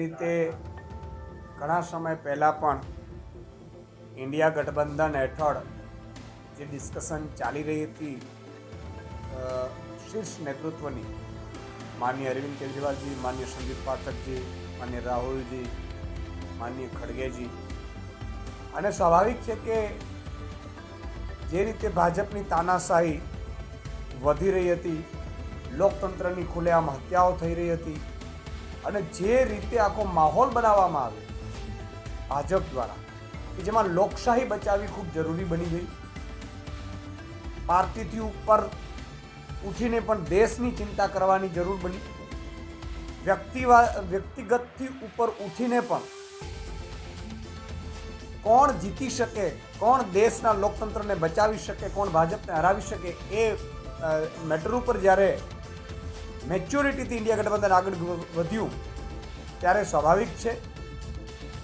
રીતે ઘણા સમય પહેલાં પણ ઇન્ડિયા ગઠબંધન હેઠળ જે ડિસ્કશન ચાલી રહી હતી શીર્ષ નેતૃત્વની માન્ય અરવિંદ કેજરીવાલજી માન્ય સંદીપ પાઠકજી માન્ય રાહુલજી માન્ય ખડગેજી. અને સ્વાભાવિક છે કે જે રીતે ભાજપની તાનાશાહી વધી રહી હતી, લોકતંત્રની ખુલ્લેઆમ હત્યાઓ થઈ રહી હતી અને જે રીતે આખો માહોલ બનાવવામાં આવે, ભાજપ દ્વારા, કે જેમાં લોકશાહી બચાવવી ખૂબ જરૂરી બની ગઈ. પાર્ટીથી ઉપર ઉઠીને પણ દેશની ચિંતા કરવાની જરૂર બની. વ્યક્તિવા, વ્યક્તિગતથી ઉપર ઉઠીને પણ કોણ જીતી શકે, કોણ દેશના લોકતંત્રને બચાવી શકે, કોણ ભાજપને હરાવી શકે એ મેટર ઉપર જ્યારે મેચ્યોરિટીથી ઇન્ડિયા ગઠબંધન આગળ વધ્યું, ત્યારે સ્વાભાવિક છે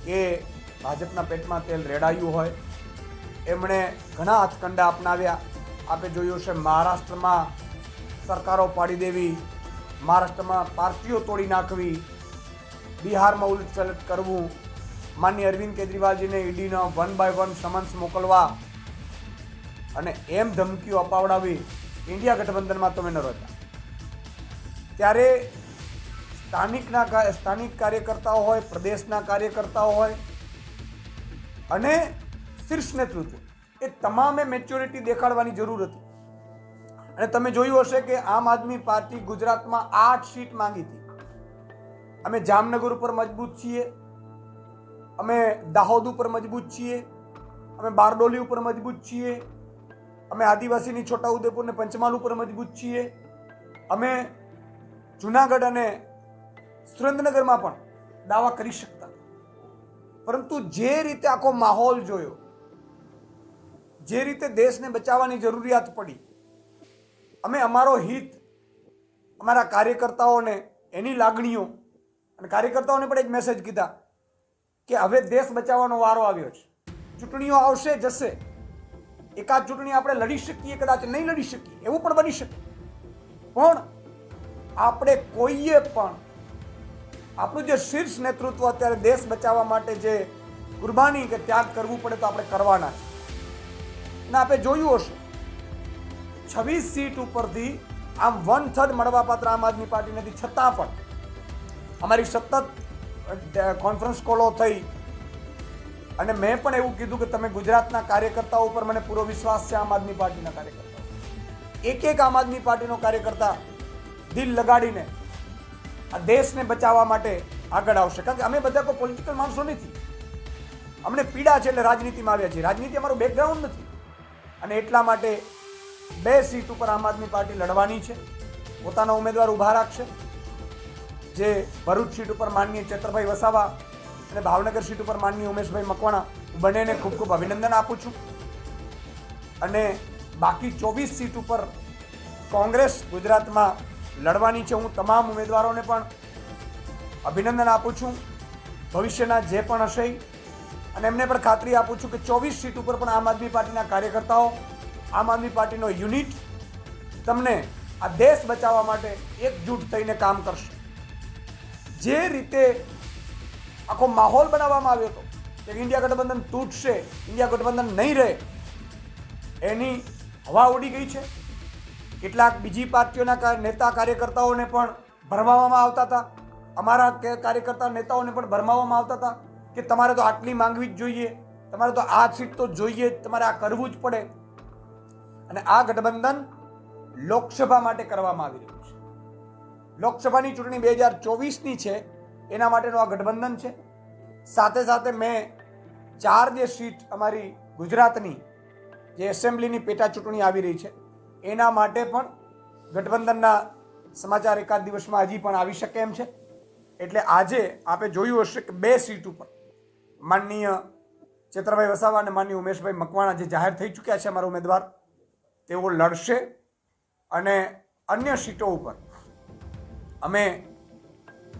કે ભાજપના પેટમાં તેલ રેડાયું હોય. એમણે ઘણા હાથકંડા અપનાવ્યા. આપે જોયું છે મહારાષ્ટ્રમાં સરકારો પાડી દેવી, મહારાષ્ટ્રમાં પાર્ટીઓ તોડી નાખવી, બિહારમાં ઉલટ કરવું. માન્ય અરવિંદ કેજરીવાલજીને ઈડીનો વન બાય વન સમન્સ મોકલવા અને એમ ધમકીઓ અપાવડાવી ઇન્ડિયા ગઠબંધનમાં તમે ન રહેતા. ત્યારે સ્થાનિકના સ્થાનિક કાર્યકર્તાઓ હોય, પ્રદેશના કાર્યકર્તાઓ હોય અને શીર્ષ નેતૃત્વ. એ તમામે મેચ્યોરિટી દેખાડવાની જરૂર હતી. અને તમે જોયું હશે કે આમ આદમી પાર્ટી ગુજરાતમાં આઠ સીટ માંગી હતી. અમે જામનગર ઉપર મજબૂત છીએ. અમે દાહોદ ઉપર મજબૂત છીએ. અમે બારડોલી ઉપર મજબૂત છીએ. અમે આદિવાસીની છોટાઉદેપુર ને પંચમહાલ ઉપર મજબૂત છીએ. અમે જુનાગઢ અને સુરેન્દ્રનગરમાં પણ દાવા કરી શકતા. પરંતુ જે રીતે આખો માહોલ જોયો, જે રીતે દેશને બચાવવાની જરૂરિયાત પડી, અમે અમારો હિત, અમારા કાર્યકર્તાઓને એની લાગણીઓ અને કાર્યકર્તાઓને પણ એક મેસેજ કીધા કે હવે દેશ બચાવવાનો વારો આવ્યો છે. ચૂંટણીઓ આવશે, જશે. એકાદ ચૂંટણી આપણે લડી શકીએ, કદાચ નહીં લડી શકીએ, એવું પણ બની શકે. પણ આપણે કોઈએ પણ આપણું જે શીર્ષ નેતૃત્વ અત્યારે દેશ બચાવવા માટે જે કુરબાની કે ત્યાગ કરવું પડે તો આપણે કરવાના છે. અને આપણે જોયું હશે, છવ્વીસ સીટ ઉપરથી આમ વન થર્ડ મળવાપાત્ર આમ આદમી પાર્ટી નથી, છતાં પણ અમારી સતત કોન્ફરન્સ કોલો થઈ. અને મેં પણ એવું કીધું કે તમે ગુજરાતના કાર્યકર્તાઓ ઉપર મને પૂરો વિશ્વાસ છે આમ આદમી પાર્ટીના કાર્યકર્તાઓ એક એક આમ આદમી પાર્ટીનો કાર્યકર્તા દિલ લગાડીને આ દેશને બચાવવા માટે આગળ આવશે. કારણ કે અમે બધા કોઈ પોલિટિકલ માણસો નથી. અમને પીડા છે એટલે રાજનીતિમાં આવ્યા છીએ. રાજનીતિ અમારું બેકગ્રાઉન્ડ નથી. અને એટલા માટે બે સીટ ઉપર આમ આદમી પાર્ટી લડવાની છે. પોતાના ઉમેદવાર ઊભા રાખશે. જે ભરૂચ સીટ ઉપર માનનીય ચેતરભાઈ વસાવા અને ભાવનગર સીટ ઉપર માનનીય ઉમેશભાઈ મકવાણા બંનેને ખૂબ ખૂબ અભિનંદન આપું છું. અને બાકી ચોવીસ સીટ ઉપર કોંગ્રેસ ગુજરાતમાં લડવાની છે. હું તમામ ઉમેદવારોને પણ અભિનંદન આપું છું. ભવિષ્યના જે પણ હશે અને એમને પણ ખાતરી આપું છું કે ચોવીસ સીટ ઉપર પણ આમ આદમી પાર્ટીના કાર્યકર્તાઓ, આમ આદમી પાર્ટીનો યુનિટ તમને આ દેશ બચાવવા માટે એકજૂટ થઈને કામ કરશે. જે રીતે આખો માહોલ બનાવવામાં આવ્યો હતો કે ઇન્ડિયા ગઠબંધન તૂટશે, ઇન્ડિયા ગઠબંધન નહીં રહે, એની હવા ઉડી ગઈ છે. કેટલાક બીજી પાર્ટીઓના નેતા કાર્યકર્તાઓને પણ ભરમાવવામાં આવતા હતા. અમારા કાર્યકર્તા નેતાઓને પણ ભરમાવવામાં આવતા હતા કે તમારે તો આટલી માંગવી જ જોઈએ. તમારે તો આ સીટ તો જોઈએ જ, તમારે આ કરવું જ પડે. અને આ ગઠબંધન લોકસભા માટે કરવામાં આવી રહ્યું છે. લોકસભાની ચૂંટણી બે હજાર ચોવીસની છે, એના માટેનું આ ગઠબંધન છે. સાથે સાથે મેં ચાર જે સીટ અમારી ગુજરાતની, જે એસેમ્બલીની પેટા ચૂંટણી આવી રહી છે એના માટે પણ ગઠબંધનના સમાચાર એકાદ દિવસમાં હજી પણ આવી શકે એમ છે. એટલે આજે આપે જોયું હશે કે બે સીટ ઉપર માનનીય ચેતરભાઈ વસાવા અને માનનીય ઉમેશભાઈ મકવાણા જે જાહેર થઈ ચૂક્યા છે અમારા ઉમેદવાર, તેઓ લડશે અને અન્ય સીટો ઉપર અમે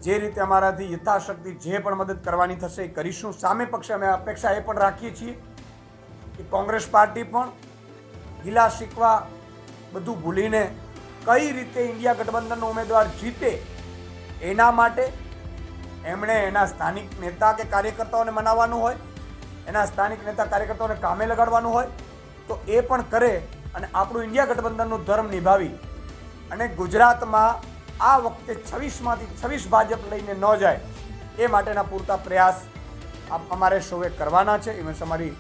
જે રીતે અમારાથી યથાશક્તિ જે પણ મદદ કરવાની થશે એ કરીશું. સામે પક્ષે અમે અપેક્ષા એ પણ રાખીએ છીએ કે કોંગ્રેસ પાર્ટી પણ ગિલા શીખવા બધું ભૂલીને કઈ રીતે ઇન્ડિયા ગઠબંધનનો ઉમેદવાર જીતે એના માટે એમણે એના સ્થાનિક નેતા કે કાર્યકર્તાઓને મનાવવાનું હોય, એના સ્થાનિક નેતા કાર્યકર્તાઓને કામે લગાડવાનું હોય, તો એ પણ કરે અને આપણું ઇન્ડિયા ગઠબંધનનું ધર્મ નિભાવી અને ગુજરાતમાં આ વખતે છવ્વીસમાંથી છવ્વીસ ભાજપ લઈને ન જાય એ માટેના પૂરતા પ્રયાસ અમારે સૌએ કરવાના છે. એ અમારી